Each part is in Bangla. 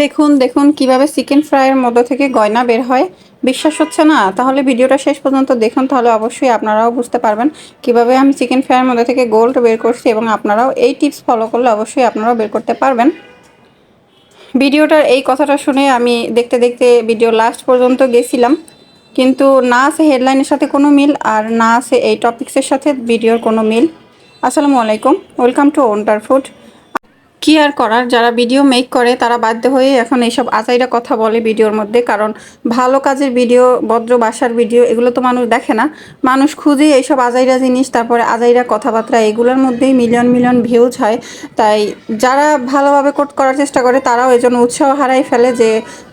দেখুন দেখুন কীভাবে চিকেন ফ্রাইয়ের মধ্যে থেকে গয়না বের হয়। বিশ্বাস হচ্ছে না? তাহলে ভিডিওটা শেষ পর্যন্ত দেখুন, তাহলে অবশ্যই আপনারাও বুঝতে পারবেন কীভাবে আমি চিকেন ফ্রাইয়ের মধ্যে থেকে গোল্ড বের করছি এবং আপনারাও এই টিপস ফলো করলে অবশ্যই আপনারাও বের করতে পারবেন। ভিডিওটার এই কথাটা শুনে আমি দেখতে দেখতে ভিডিও লাস্ট পর্যন্ত গেছিলাম। কিন্তু না আছে হেডলাইনের সাথে কোনো মিল আর না আছে এই টপিক্সের সাথে ভিডিওর কোনো মিল। আসসালামু আলাইকুম। ওয়েলকাম টু ওন্টার ফুড কি আর করার? যারা ভিডিও মেক করে, তারা বাধ্য হয়ে এখন এইসব আজাইরা কথা বলে ভিডিওর মধ্যে। কারণ ভালো কাজের ভিডিও ভদ্র বাসার ভিডিও এগুলো তো মানুষ দেখে না। মানুষ খুঁজে এইসব আজাইরা জিনিস, তারপরে আজাইরা কথাবার্তা, এগুলোর মধ্যেই মিলিয়ন মিলিয়ন ভিউজ হয়। তাই যারা ভালোভাবে কোট করার চেষ্টা করে, তারাও এই জন্য উৎসাহ হারাই ফেলে যে,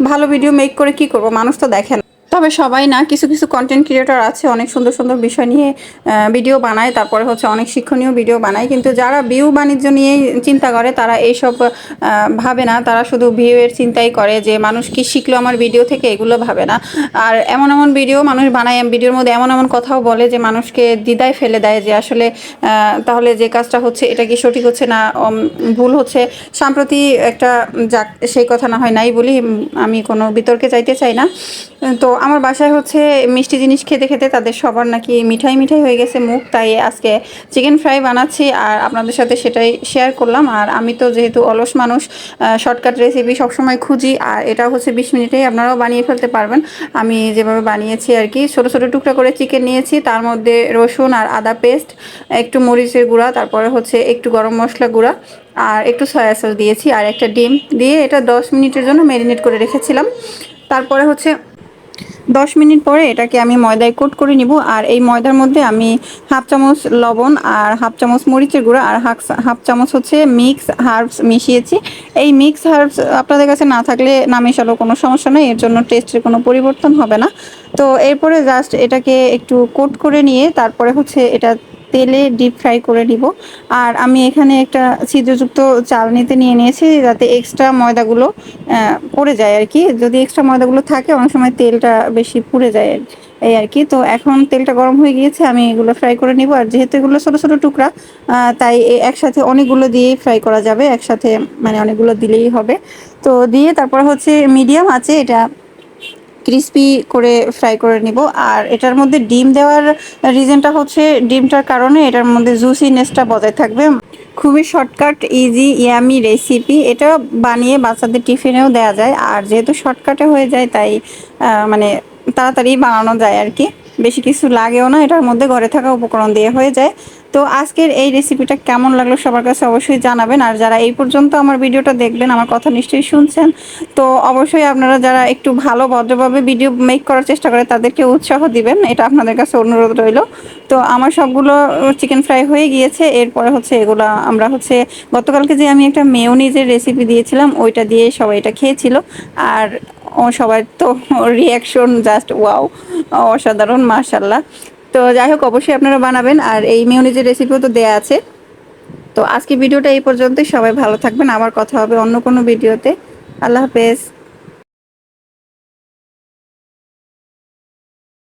ভালো ভিডিও মেক করে কি করব? মানুষ তো দেখে না। তবে সবাই না, কিছু কিছু কন্টেন্ট ক্রিয়েটর আছে, অনেক সুন্দর সুন্দর বিষয় নিয়ে ভিডিও বানায়, তারপরে হচ্ছে অনেক শিক্ষণীয় ভিডিও বানায়, কিন্তু যারা ভিউ বাণিজ্য নিয়েই চিন্তা করে, তারা এইসব ভাবে না, তারা শুধু ভিউয়ের চিন্তাই করে যে মানুষ কি শিখলো আমার ভিডিও থেকে, এগুলো ভাবে না। আর এমন এমন ভিডিও মানুষ বানায় ভিডিওর মধ্যে এমন এমন কথাও বলে যে মানুষকে দ্বিধায় ফেলে দেয় যে আসলে তাহলে যে কাজটা হচ্ছে, এটা কি সঠিক হচ্ছে না ভুল হচ্ছে। সাম্প্রতি একটা, যাক, সেই কথা না হয় নাই বলি আমি কোনো বিতর্কে চাইতে চাই না। তো আমার বাসায় হচ্ছে মিষ্টি জিনিস খেতে খেতে তাদের সবার নাকি মিঠাই মিঠাই হয়ে গেছে মুখ, তাই আজকে চিকেন ফ্রাই বানাচ্ছি আর আপনাদের সাথে সেটাই শেয়ার করলাম। আর আমি তো যেহেতু অলস মানুষ শর্টকাট রেসিপি সবসময় খুঁজি আর এটা হচ্ছে বিশ মিনিটেই আপনারাও বানিয়ে ফেলতে পারবেন। আমি যেভাবে বানিয়েছি আর কি, ছোটো ছোটো টুকরা করে চিকেন নিয়েছি, তার মধ্যে রসুন আর আদা পেস্ট একটু মরিচের গুঁড়া, তারপরে হচ্ছে একটু গরম মশলা গুঁড়া আর একটু সয়া সস দিয়েছি আর একটা ডিম দিয়ে এটা দশ মিনিটের জন্য ম্যারিনেট করে রেখেছিলাম। তারপরে হচ্ছে দশ মিনিট পরে এটাকে আমি ময়দায় কোট করে নিব, আর এই ময়দার মধ্যে আমি হাফ চামচ লবণ আর হাফ চামচ মরিচের গুঁড়া আর হাফ হাফ চামচ হচ্ছে মিক্স হার্বস মিশিয়েছি। এই মিক্স হার্বস আপনাদের কাছে না থাকলে না মেশালো কোনো সমস্যা নেই, এর জন্য টেস্টের কোনো পরিবর্তন হবে না। তো এরপরে জাস্ট এটাকে একটু কোট করে নিয়ে তারপরে হচ্ছে এটা তেলে ডিপ ফ্রাই করে নিব। আর আমি এখানে একটা ছিদ্রযুক্ত চালনিতে নিয়ে নিয়েছি, যাতে এক্সট্রা ময়দাগুলো পড়ে যায় আর কি। যদি এক্সট্রা ময়দাগুলো থাকে, অনেক সময় তেলটা বেশি পুড়ে যায় এই আর কি। তো এখন তেলটা গরম হয়ে গিয়েছে, আমি এগুলো ফ্রাই করে নিব। আর যেহেতু এগুলো ছোটো ছোটো টুকরা তাই একসাথে অনেকগুলো দিয়েই ফ্রাই করা যাবে। একসাথে মানে অনেকগুলো দিলেই হবে। তো দিয়ে তারপর হচ্ছে মিডিয়াম আছে, এটা ক্রিস্পি করে ফ্রাই করে নিব। আর এটার মধ্যে ডিম দেওয়ার রিজনটা হচ্ছে ডিমটার কারণে এটার মধ্যে জুসিনেসটা বজায় থাকবে। খুবই শর্টকাট ইজি ইয়ামি রেসিপি এটা বানিয়ে বাচ্চাদের টিফিনেও দেওয়া যায়। আর যেহেতু শর্টকাটে হয়ে যায়, তাই মানে তাড়াতাড়ি বানানো যায় আর কি। বেশি কিছু লাগেও না, এটার মধ্যে ঘরে থাকা উপকরণ দিয়ে হয়ে যায়। তো আজকের এই রেসিপিটা কেমন লাগল সবার কাছে অবশ্যই জানাবেন। আর যারা এই পর্যন্ত আমার ভিডিওটা দেখবেন আমার কথা নিশ্চয়ই শুনছেন, তো অবশ্যই আপনারা যারা একটু ভালো, ভদ্রভাবে ভিডিও মেক করার চেষ্টা করে, তাদেরকে উৎসাহ দিবেন। এটা আপনাদের কাছে অনুরোধ রইল। তো আমার সবগুলো চিকেন ফ্রাই হয়ে গিয়েছে। এরপরে হচ্ছে এগুলো আমরা হচ্ছে, গতকালকে যে আমি একটা মেয়নিজের রেসিপি দিয়েছিলাম, ওইটা দিয়ে সবাই এটা খেয়েছিল। আর সবার তো রিয়াকশন জাস্ট ওয়াও অসাধারণ মার্শাল্লাহ তো যাই হোক, অবশ্যই আপনারা বানাবেন। আর এই মিউনিজের রেসিপিও তো দেয়া আছে। তো আজকে ভিডিওটা এই পর্যন্তই। সবাই ভালো থাকবেন। আবার কথা হবে অন্য কোনো ভিডিওতে। আল্লাহ হাফেজ।